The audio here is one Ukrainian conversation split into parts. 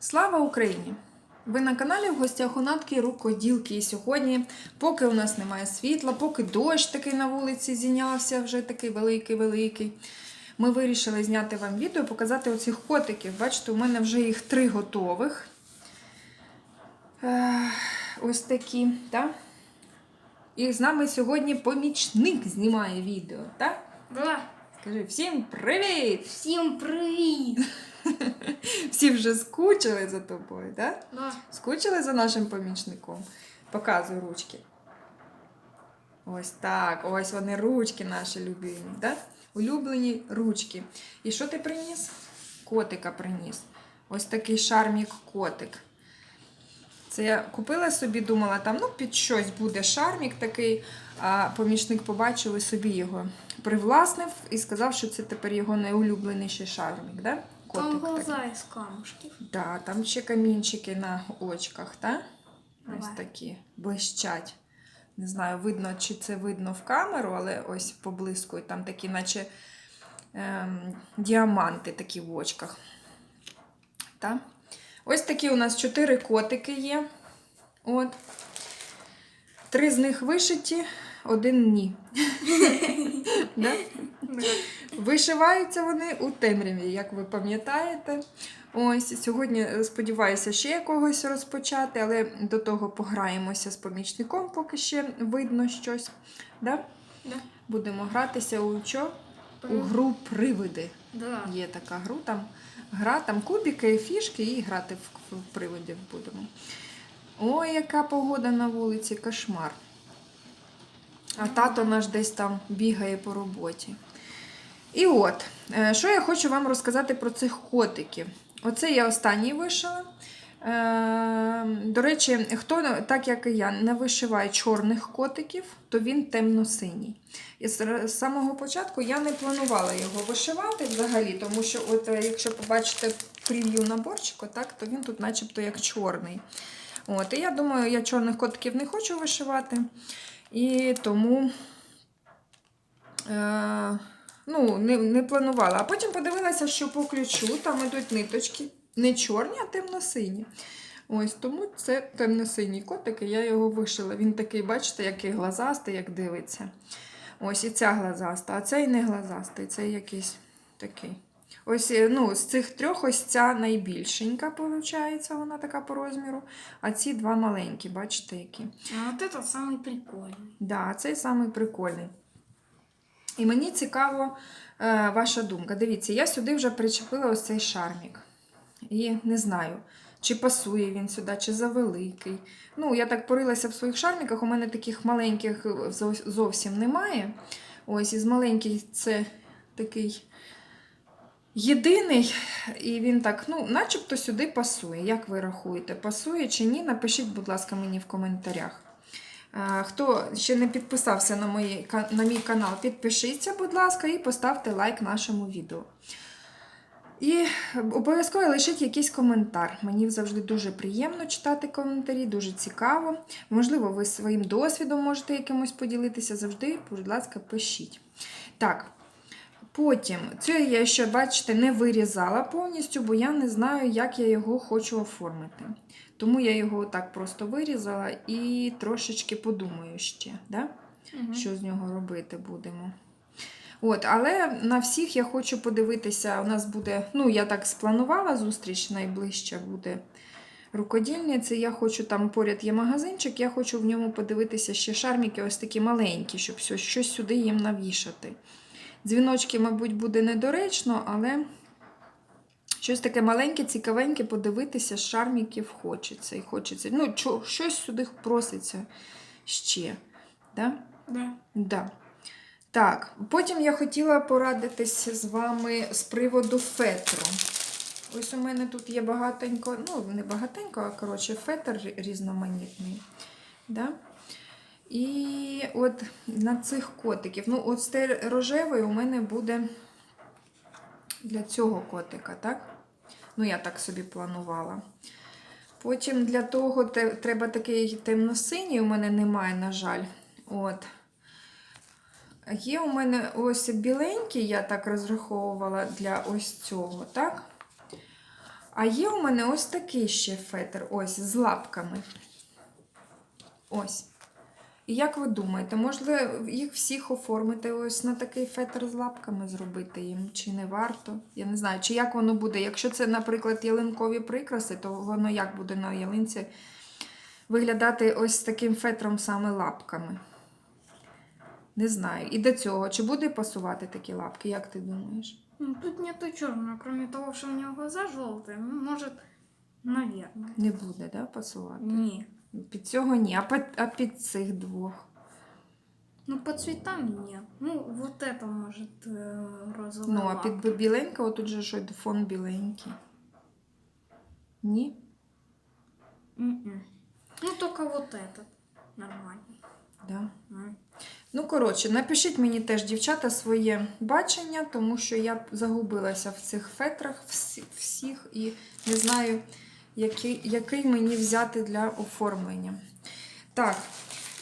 Слава Україні! Ви на каналі в гостях у Натки Рукоділки. І сьогодні, поки у нас немає світла, поки дощ такий на вулиці зінявся, вже такий великий-великий. Ми вирішили зняти вам відео, показати оцих котиків. Бачите, у мене вже їх три готових. Ось такі, так? І з нами сьогодні помічник знімає відео, так? Да. Скажи всім привіт! Всім привіт! Всі вже скучили за тобою, так? Да. Скучили за нашим помічником? Показуй ручки. Ось так. Ось вони ручки наші любимі, так? Улюблені ручки. І що ти приніс? Котика приніс. Ось такий шармік котик. Це я купила собі, думала, там ну, під щось буде шармік такий, а помічник побачив і собі його привласнив і сказав, що це тепер його найулюбленіший шармік. Да? Там Котик глаза із камушків. Да, там ще камінчики на очках, так? Ось такі блищать. Не знаю, видно, чи це видно в камеру, але ось поблискують там такі, наче ем, діаманти такі в очках. Та? Ось такі у нас чотири котики є. От. Три з них вишиті, один ні. Да? Вишиваються вони у темряві, як ви пам'ятаєте. Ось сьогодні е, сподіваюся ще якогось розпочати, але до того пограємося з помічником, поки ще видно щось. Да? Да. Будемо гратися у що? У гру привиди. Да. Є така гру, там гра, там кубики, фішки і грати в, в привидів будемо. Ой, яка погода на вулиці, кошмар. А тато наш десь там бігає по роботі. І от, е, що я хочу вам розказати про цих котиків. Оце я останній вишила. Е, До речі, хто, так як і я, не вишиває чорних котиків, то він темно-синій. І з самого початку я не планувала його вишивати взагалі, тому що, от, е, якщо побачите прев'ю наборчику, так, то він тут начебто як чорний. От, і я думаю, я чорних котиків не хочу вишивати. І тому е, ну, не, не планувала. А потім подивилася, що по ключу там йдуть ниточки не чорні, а темно-сині. Ось тому це темно-синій котик, і я його вишила. Він такий, бачите, який глазастий, як дивиться. Ось і ця глазаста, а цей не глазастий, цей якийсь такий. Ось е, ну, з цих трьох ось ця найбільшенька, виходить, вона така по розміру. А ці два маленькі, бачите, які. А вот этот самый прикольный. Да, цей самий прикольний. І мені цікаво е, ваша думка. Дивіться, я сюди вже причепила ось цей шармік. І не знаю, чи пасує він сюди, чи завеликий. Ну, я так порилася в своїх шарміках, у мене таких маленьких зо- зовсім немає. Ось із маленьких це такий єдиний, і він так, ну, начебто сюди пасує. Як ви рахуєте, пасує чи ні? Напишіть, будь ласка, мені в коментарях. Е, Хто ще не підписався на, мої, на мій канал, підпишіться, будь ласка, і поставте лайк нашому відео. І обов'язково лишіть якийсь коментар. Мені завжди дуже приємно читати коментарі, дуже цікаво. Можливо, ви своїм досвідом можете якимось поділитися. Завжди, будь ласка, пишіть. Так, потім, це я ще, бачите, не вирізала повністю, бо я не знаю, як я його хочу оформити. Тому я його так просто вирізала і трошечки подумаю ще, да? що з нього робити будемо. От, але на всіх я хочу подивитися. У нас буде, ну, я так спланувала зустріч найближча буде рукодільниці. Я хочу там поряд є магазинчик, я хочу в ньому подивитися ще шарміки, ось такі маленькі, щоб щось сюди їм навішати. Дзвіночки, мабуть, буде недоречно, але щось таке маленьке, цікавеньке подивитися шарміків хочеться. І хочеться. Ну, щось сюди проситься ще. Да? Да. Да. Так, потім я хотіла порадитись з вами з приводу фетру. Ось у мене тут є багатенько, ну, не багатенько, а коротше, фетр різноманітний. Да? І от на цих котиків. Ну, от те- рожевий у мене буде для цього котика, так? Ну, я так собі планувала. Потім для того треба такий темно-синій, у мене немає, на жаль. От. Є у мене ось біленький, я так розраховувала для ось цього, так? А є у мене ось такий ще фетр, ось з лапками. Ось. І як ви думаєте, можливо, їх всіх оформити ось на такий фетр з лапками зробити їм, чи не варто? Я не знаю, чи як воно буде. Якщо це, наприклад, ялинкові прикраси, то воно як буде на ялинці виглядати ось таким фетром саме лапками. Не знаю. І до цього, чи буде пасувати такі лапки, як ти думаєш? Ну, тут нету черного, кроме того, что у него глаза желтые. Ну, может, наверное. Не буде, да, пасувати? Не. Під цього ні, а під, а під цих двох. Ну, по цветам нет. Ну, вот это может э, розовый Ну, а лак. під біленького тут же що фон біленький. Ні? М-м. Ну, только вот этот. Нормально. Да. М. Ну, коротше, напишіть мені теж, дівчата, своє бачення, тому що я загубилася в цих фетрах всі, всіх і не знаю, який, який мені взяти для оформлення. Так,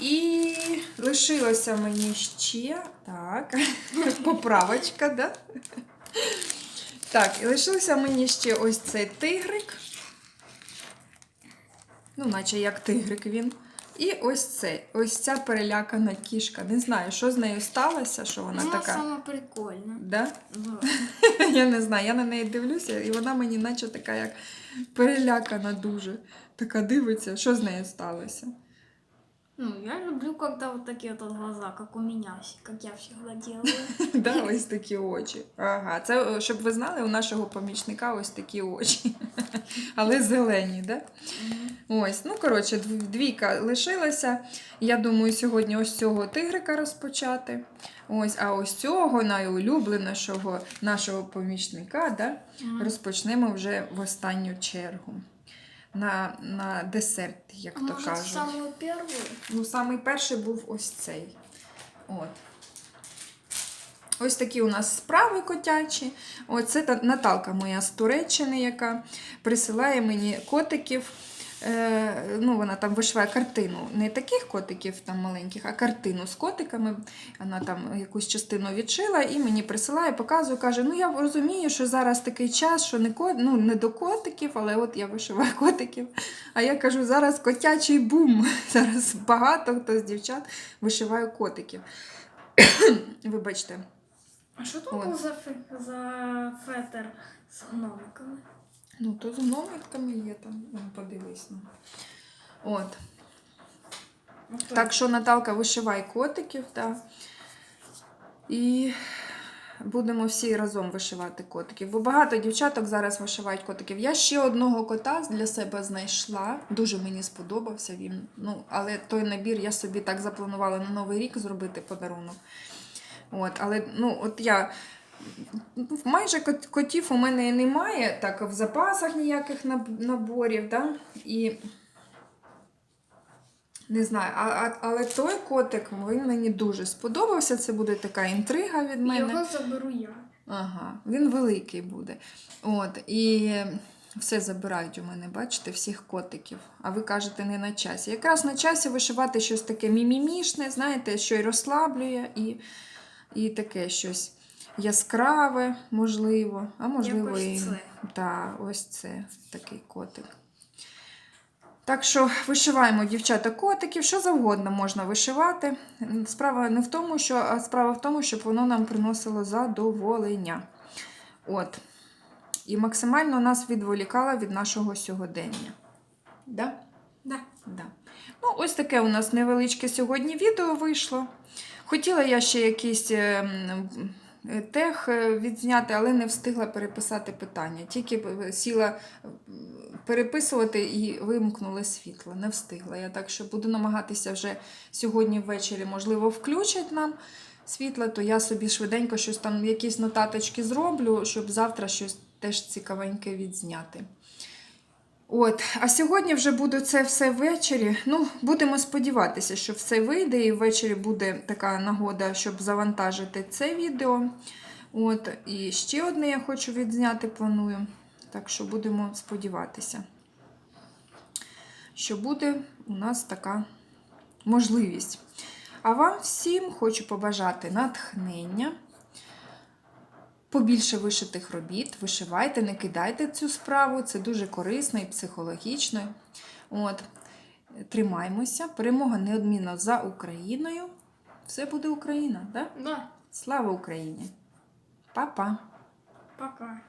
і лишилося мені ще. Так, поправочка, да? Так, і лишився мені ще ось цей тигрик. Ну, наче як тигрик він. І ось цей, ось ця перелякана кішка. Не знаю, що з нею сталося, що вона Она така. самая прикольная. Да? Да. Я не знаю, я на неї дивлюся, і вона мені наче така, як перелякана дуже. Така дивиться, що з нею сталося. Ну, я люблю, когда вот такие вот глаза, как у меня, как я всегда делаю. Да, ось такі очі. Ага, це щоб ви знали, у нашого помічника ось такі очі. Але зелені, да? Ось, ну коротше, дв- двійка лишилася. Я думаю, сьогодні ось цього тигрика розпочати. Ось, а ось цього найулюбленішого нашого помічника, да, розпочнемо вже в останню чергу. На, на десерт, як А то кажуть. самую первую? Ну, самий перший був ось цей. От. Ось такі у нас справи котячі. От це Наталка моя з Туреччини, яка присилає мені котиків. Е, ну, вона там вишиває картину. Не таких котиків там маленьких, а картину з котиками. Вона там якусь частину відшила і мені присилає, показує, каже: ну я розумію, що зараз такий час, що не, ко... ну, не до котиків, але от я вишиваю котиків. А я кажу, зараз котячий бум. Зараз багато хто з дівчат вишиває котиків. Вибачте. А там Вот. был за, фе- за фетер с гномиками? Ну, то з гномиками є там, ну, подивись. Ну. От. То Так що, Наталка, вишивай котиків, так. І будемо всі разом вишивати котиків. Бо багато дівчаток зараз вишивають котиків. Я ще одного кота для себе знайшла. Дуже мені сподобався він. Ну, але той набір я собі так запланувала на Новий рік зробити подарунок. От, але ну, от я. Майже котів у мене і немає, так в запасах ніяких наборів. Да? І не знаю, а, а, але той котик він мені дуже сподобався. Це буде така інтрига від мене. Його заберу я. Ага, він великий буде. От, і все забирають у мене, бачите, всіх котиків. А ви кажете, не на часі. Якраз на часі вишивати щось таке мімімішне, знаєте, що й розслаблює, і, і таке щось яскраве, можливо. А можливо, і це. ось це такий котик. Так що вишиваємо дівчата котиків, що завгодно можна вишивати. Справа не в тому, що, а справа в тому, щоб воно нам приносило задоволення. От. І максимально нас відволікало від нашого сьогодення. Да? Да. Да. Ну, ось таке у нас невеличке сьогодні відео вийшло. Хотіла я ще якийсь е, м, е, тех е, відзняти, але не встигла переписати питання. Тільки е, сіла переписувати і вимкнули світло. Не встигла я. Так що буду намагатися вже сьогодні ввечері, можливо, включать нам світло, то я собі швиденько щось там, якісь нотаточки зроблю, щоб завтра щось теж цікавеньке відзняти. От, а сьогодні вже буде це все ввечері. Ну, будемо сподіватися, що все вийде, і ввечері буде така нагода, щоб завантажити це відео. От, і ще одне я хочу відзняти, планую. Так що будемо сподіватися, що буде у нас така можливість. А вам всім хочу побажати натхнення, побільше вишитих робіт, вишивайте, не кидайте цю справу, це дуже корисно і психологічно. От. Тримаймося, перемога неодмінно за Україною. Все буде Україна, так? Да? Да, Слава Україні! Па-па! пока.